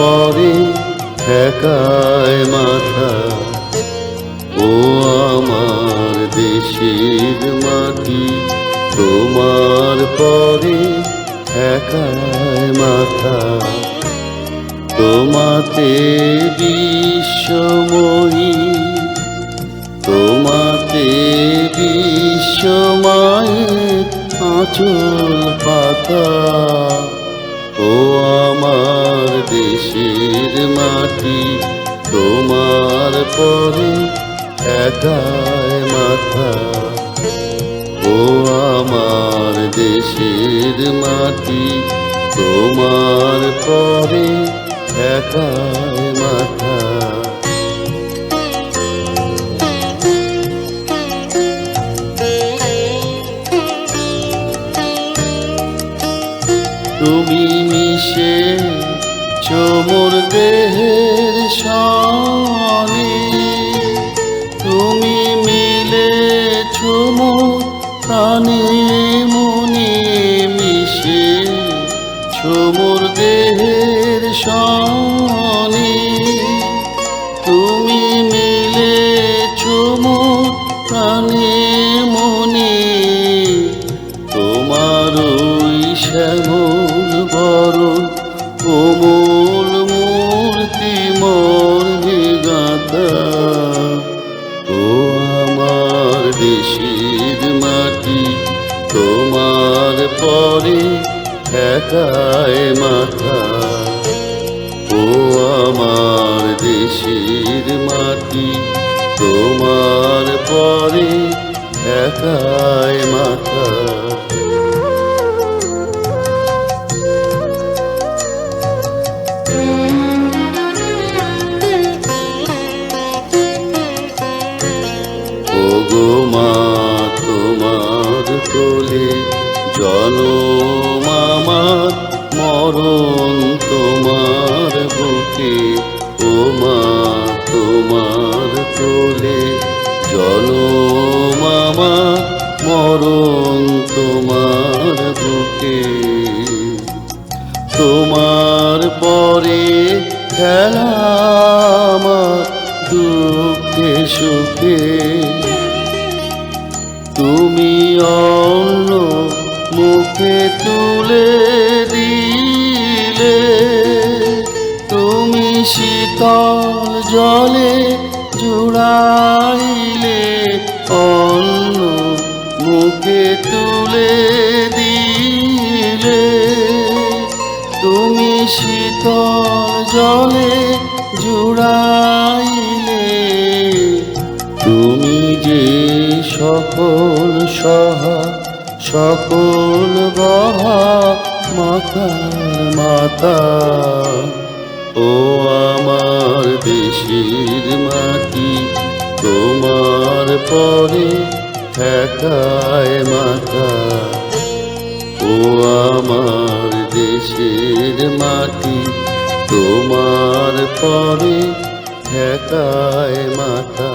পরে ঠেকায় মাথা। ও আমার দেশের মাটি, তোমার পরে ঠেকায় মাথা। তোমাতে বিশ্বময়ী, তোমাতে বিশ্বমায়ের আঁচল পাতা। ও আমার দেশের মাটি, তোমার পরে একায় মাথা। ও আমার দেশের মাটি, তোমার পরে একায় মাথা। তুমি মিশে চোমর দেহের সনে তুমি মিলে চোমর প্রাণে মনে মিশে চোমর দেহের সনে তুমি মিলে চোমর প্রাণে দেশের মাটি তোমার পরে একায় মাথা। ও আমার দেশের মাটি তোমার পরে একায় মাথা। কোলে আমার, মরণ তোমার বুকে ও মা তোমার কোলে জনম আমার, মরণ তোমার বুকে। তোমার পরে খেলা আমার দুঃখে সুখে। তুমি অন্য মুখে তুলে দিলে, তুমি শীতল জলে জুড়াইলে, অন্য মুখে তুলে দিলে, তুমি শীতল জলে জুড়াইলে সকল সহা, সকল বহা মাথা ও আমার দেশের মাটি, তোমার পরে ঠেকায় মাথা ও আমার দেশের মাটি, তোমার পরে ঠেকায় মাথা